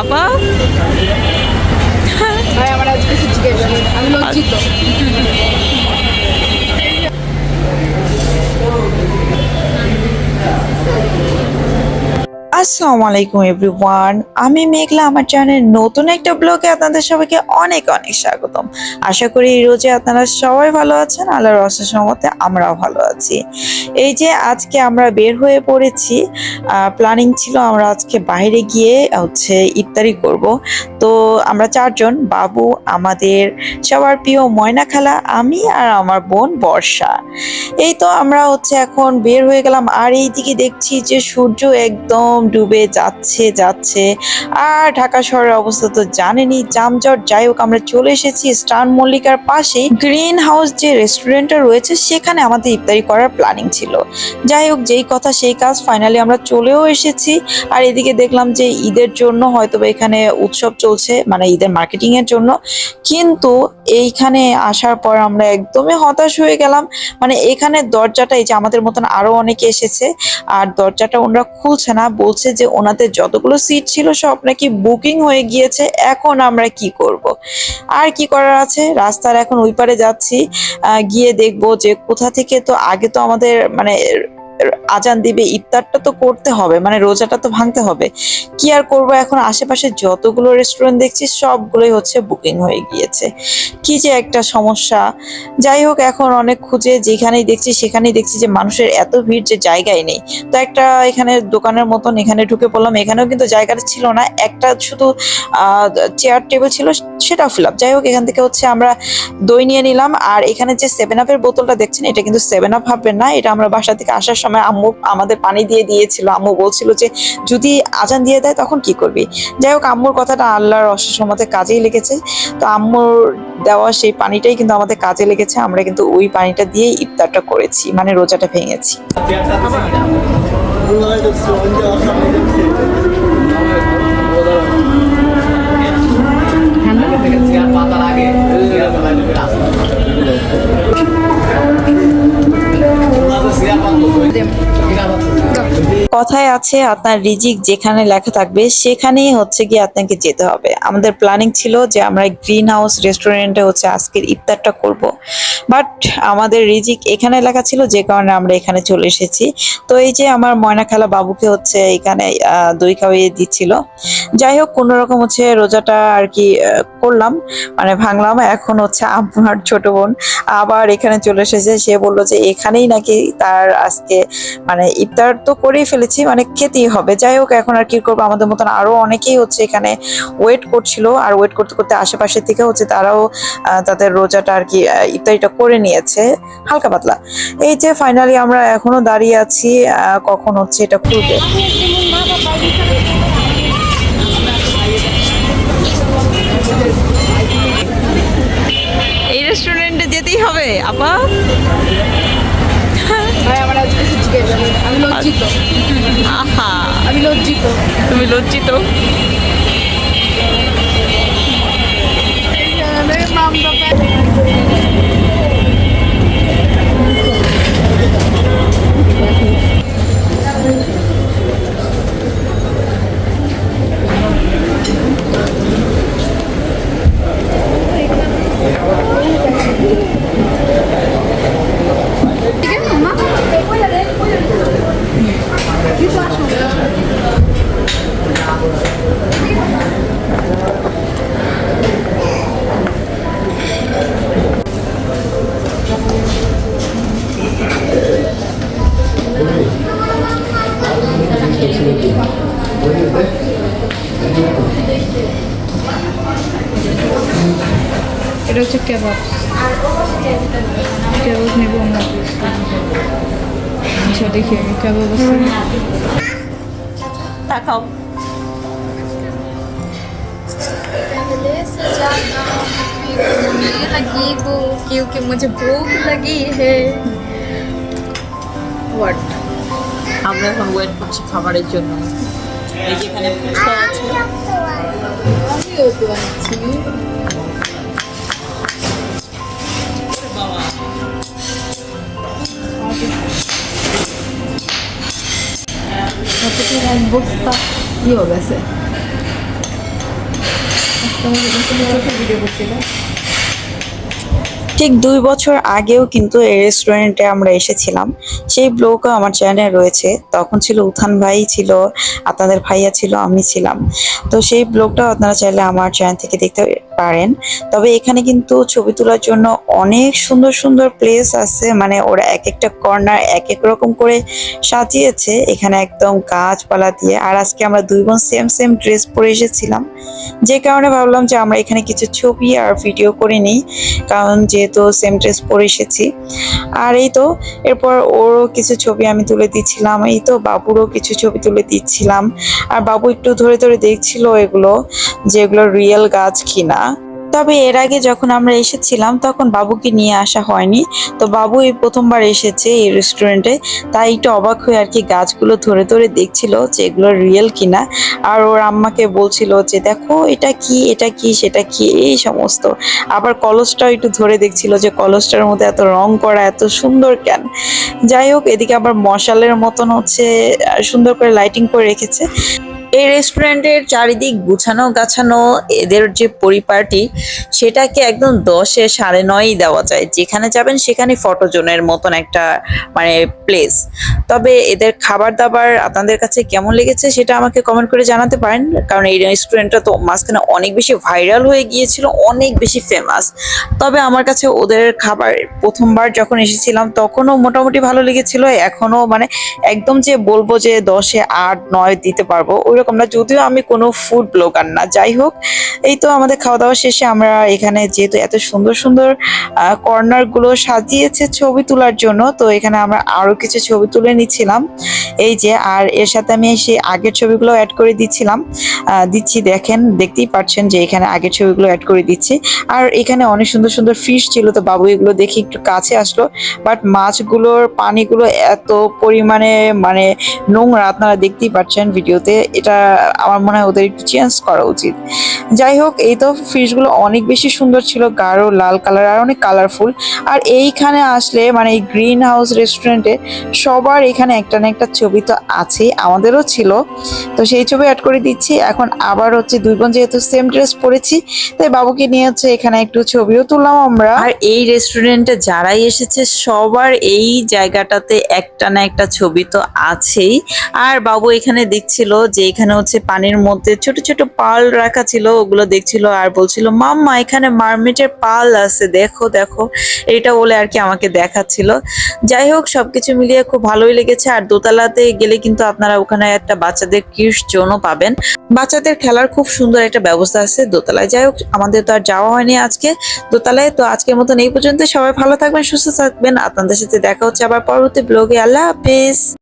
আপা? ভাই আমার আজকে আমি লজ্জিত। আসসালামু আলাইকুম এভরিওয়ান, আমি মেঘলা আমার চ্যানেল নতুন একটা ব্লগে আপনাদের সবাইকে অনেক অনেক স্বাগতম। আশা করি এই রোজে আপনারা সবাই ভালো আছেন, আল্লাহর রসের সমতে আমরাও ভালো আছি। এই যে আজকে আমরা বের হয়ে পড়েছি প্ল্যানিং ছিল আমরা আজকে বাইরে গিয়ে হচ্ছে ইফতারি করব। তো আমরা চারজন, বাবু, আমাদের সবার প্রিয় ময়না খালা আমি আর আমার বোন বর্ষা। এই তো আমরা হচ্ছে এখন বের হয়ে গেলাম, আর এইদিকে দেখছি যে সূর্য একদম ডুবে যাচ্ছে যাচ্ছে। আর ঢাকা শহরের অবস্থা তো জানেনই জামজট যাই হোক, আমরা চলে এসেছি স্টান মল্লিকার পাশে। গ্রিন হাউস যে রেস্টুরেন্টটা রয়েছে, সেখানে আমাদের ইফতারি করার প্ল্যানিং ছিল। যাই হোক, যেই কথা সেই কাজ, ফাইনালি আমরা চলেও এসেছি। আর এদিকে দেখলাম যে ঈদের জন্য হয়তো এখানে উৎসব চলছে মানে ঈদের মার্কেটিং এর জন্য। কিন্তু এইখানে আসার পর আমরা একদমই হতাশ হয়ে গেলাম। মানে এখানে দরজাটা, এই যে আমাদের মতন আরও অনেকে এসেছে, আর দরজাটা ওনারা খুলছে না, বলছে যে ওনাদের যতগুলো সিট ছিল সব নাকি বুকিং হয়ে গিয়েছে, এখন আমরা কি করব? আর কি করার আছে? রাস্তার এখন ওই পারে যাচ্ছি গিয়ে দেখব যে কোথা থেকে তো আগে তো আমাদের মানে আজান দিবে, ইফতারটা তো করতে হবে মানে রোজাটা তো ভাঙতে হবে। কি আর করব এখন? আশেপাশে যতগুলো রেস্টুরেন্ট দেখছি, সবগুলোই হচ্ছে বুকিং হয়ে গিয়েছে। কি যে একটা সমস্যা। যাই হোক, এখন অনেক খুঁজে, যেখানেই দেখছি সেখানেই দেখছি যে মানুষের এত ভিড় যে জায়গায় নেই। তো একটা এখানে দোকানের মতন এখানে ঢুকে পড়লাম, এখানেও কিন্তু জায়গাটা ছিল না। একটা শুধু চেয়ার টেবিল ছিল, সেটাও ফিল আপ যাই হোক, এখান থেকে হচ্ছে আমরা দই নিয়ে নিলাম। আর এখানে যে সেভেন আপের বোতলটা দেখছেন, এটা কিন্তু সেভেন আপ ভাববেন না। এটা আমরা বাসা থেকে আসার সময় আম্মু আমাদের পানি দিয়ে দিয়েছিল। আম্মু বলছিল যে, যদি আজান দিয়ে দেয় তখন কি করবি? যাই হোক, আম্মুর কথাটা আল্লাহর অশেষ কাজেই লেগেছে। তো আম্মুর দেওয়া সেই পানিটাই কিন্তু আমাদের কাজে লেগেছে। আমরা কিন্তু ওই পানিটা দিয়েই ইফতারটা করেছি মানে রোজাটা ভেঙেছি। কথায় আছে, আপনার রিজিক যেখানে লেখা থাকবে সেখানেই হচ্ছে গিয়ে আপনাকে যেতে হবে। আমাদের প্ল্যানিং ছিল যে আমরা গ্রিন হাউস রেস্টুরেন্টে হচ্ছে আজকের ইফতারটা করব। বাট আমাদের রিজিক এখানে লেখা ছিল যে কারণে আমরা এখানে চলে এসেছি। তো এই যে আমার ময়না খালা বাবুকে হচ্ছে এখানে দই খাওয়িয়ে দিচ্ছিল। যাই হোক, কোনো রকম হচ্ছে রোজাটা আর কি করলাম। মানে ভাঙলাম, এখন হচ্ছে আমার ছোট বোন। আবার এখানে চলে এসেছে, সে বলল যে এখানেই নাকি তার আজকে মানে ইফতার তো করেই ফেলেছি। মানে খেতেই হবে। যাই হোক, এখন আর কি করব? আমাদের মতন আরও অনেকেই হচ্ছে এখানে ওয়েট করছিল। আর ওয়েট করতে করতে আশেপাশে থেকে হচ্ছে তারাও তাদের রোজাটা আর কি ইফতারিটা করে নিয়েছে। হালকা পাতলা। এই যে ফাইনালি আমরা এখনও দাঁড়িয়ে আছি কখন হচ্ছে এটা খুলবে? এই রেস্টুরেন্টে যেতেই হবে, আপা ভাই আমার আজকে কিছু জিজ্ঞেস করেন। আমি লজ্জিত। আহা। আমি লজ্জিত। তুমি লজ্জিত? এটা হচ্ছে কেবাব কেবাব নেবো আমরা আচ্ছা দেখি আমি কেবাব আছে তাকাও पहले से ज्यादा होने लगी वो क्योंकि मुझे भूख लगी है হোয়াট আমরা এখন ওয়েট করছি খাবারের জন্য এই যেখানে ফুচকা আছে আমিও তো আনছি ভিডিও করছিলে ঠিক দুই বছর আগেও কিন্তু এই রেস্টুরেন্টে আমরা এসেছিলাম। সেই ব্লগও আমার চ্যানেলে রয়েছে। তখন ছিল উথান ভাই ছিল, আপনাদের ভাইয়া ছিল, আমি ছিলাম। তো সেই ব্লগটাও আপনারা চাইলে আমার চ্যানেল থেকে দেখতে পারেন। তবে এখানে কিন্তু ছবি তোলার জন্য অনেক সুন্দর সুন্দর প্লেস আছে। মানে ওরা এক একটা কর্নার এক এক রকম করে সাজিয়েছে। এখানে একদম গাছপালা দিয়ে। আর আজকে আমরা দুই বোন সেম সেম ড্রেস পরে এসেছিলাম। যে কারণে ভাবলাম যে আমরা এখানে কিছু ছবি আর ভিডিও করে নিই। কারণ যেহেতু সেম ড্রেস পরে এসেছি। আর এই তো, এরপর ওরও কিছু ছবি আমি তুলে দিচ্ছিলাম। এই তো, বাবুরও কিছু ছবি তুলে দিচ্ছিলাম। আর বাবু একটু ধরে ধরে দেখছিল এগুলো, যে এগুলো রিয়েল গাছ কিনা। তবে এর আগে যখন আমরা এসেছিলাম, তখন বাবুকে নিয়ে আসা হয়নি। তো বাবু এই প্রথমবার এসেছে এই রেস্টুরেন্টে তাই একটু অবাক হয়ে আর কি গাছগুলো ধরে ধরে দেখছিল যে এগুলো রিয়েল কিনা। আর ওর আম্মাকে বলছিল যে, দেখো, এটা কি এটা কি, সেটা কি? এই সমস্ত। আবার কলসটাও একটু ধরে দেখছিল যে কলসটার মধ্যে এত রং করা, এত সুন্দর কেন? যাই হোক, এদিকে আবার মশালের মতন হচ্ছে সুন্দর করে লাইটিং করে রেখেছে। এই রেস্টুরেন্টের চারিদিক গুছানো গাছানো, এদের যে পরিপাটি, সেটাকে একদম দশে সাড়ে নয়ই দেওয়া যায়। যেখানে যাবেন সেখানে ফটো জোনের মতন একটা মানে প্লেস তবে এদের খাবার দাবার আপনাদের কাছে কেমন লেগেছে সেটা আমাকে কমেন্ট করে জানাতে পারেন। কারণ এই রেস্টুরেন্টটা তো মাঝখানে অনেক বেশি ভাইরাল হয়ে গিয়েছিল, অনেক বেশি ফেমাস তবে আমার কাছে ওদের খাবার প্রথমবার যখন এসেছিলাম, তখনও মোটামুটি ভালো লেগেছিল। এখনও মানে একদম যে বলব যে দশে আট, নয় দিতে পারব ওইরকম না, যদিও আমি কোনো ফুড ব্লগার না। যাই হোক, এই তো আমাদের খাওয়া দাওয়া শেষে আমরা এখানে যেহেতু এত সুন্দর সুন্দর কর্নারগুলো সাজিয়েছে ছবি তোলার জন্য, তো এখানে আমরা আরও কিছু ছবি তুলে নিচ্ছিলাম। এই যে, আর এর সাথে আমি সেই আগের ছবিগুলো অ্যাড করে দিচ্ছিলাম। দিচ্ছি, দেখেন, দেখতেই পাচ্ছেন যে এখানে আগের ছবিগুলো অ্যাড করে দিচ্ছি। আর এখানে অনেক সুন্দর সুন্দর ফিশ ছিল, তো বাবু এগুলো দেখে একটু কাছে আসলো। বাট মাছগুলোর পানিগুলো এত পরিমাণে মানে নোংরা, আপনারা দেখতেই পাচ্ছেন ভিডিওতে। এটা আমার মনে হয় ওদের একটু চেঞ্জ করা উচিত। যাই হোক, এই তো ফিশগুলো অনেক বেশি সুন্দর ছিল, গাঢ়, লাল কালার আর অনেক কালারফুল আর এইখানে আসলে মানে এই গ্রিন হাউস রেস্টুরেন্টে সবার এখানে একটা না একটা ছবি তো আছেই, আমাদেরও ছিল। তো সেই ছবি অ্যাড করে দিচ্ছি। এখন আবার হচ্ছে দুই বোন যেহেতু সেম ড্রেস পরেছি, তাই বাবুকে নিয়ে হচ্ছে এখানে একটু ছবিও তুললাম আমরা। আর এই রেস্টুরেন্টে যারাই এসেছে, সবার এই জায়গাটাতে একটা না একটা ছবি তো আছেই। আর বাবু এখানে দেখছিল যে এখানে হচ্ছে পানির মধ্যে ছোট ছোট পাল রাখা ছিল, ওগুলো দেখছিল আর বলছিল, মাম্মা, এখানে মারমেটের পাল আছে, দেখো দেখো। এটা বলে আর কি আমাকে দেখাচ্ছিল। যাই হোক, সবকিছু মিলিয়ে খুব ভালোই লেগেছে। আর দোতলাতে গেলে কিন্তু আপনারা ওখানে একটা বাচ্চাদের কিস জোনও পাবেন। বাচ্চাদের খেলার খুব সুন্দর একটা ব্যবস্থা আছে দোতলায়। যাই হোক, আমাদের তো আর যাওয়া হয়নি আজকে দোতলায়। তো আজকের মতন এই পর্যন্ত সবাই ভালো থাকবেন, সুস্থ থাকবেন। আপনাদের সাথে দেখা হচ্ছে আবার পরবর্তী ব্লগে। আল্লাহ হাফিজ।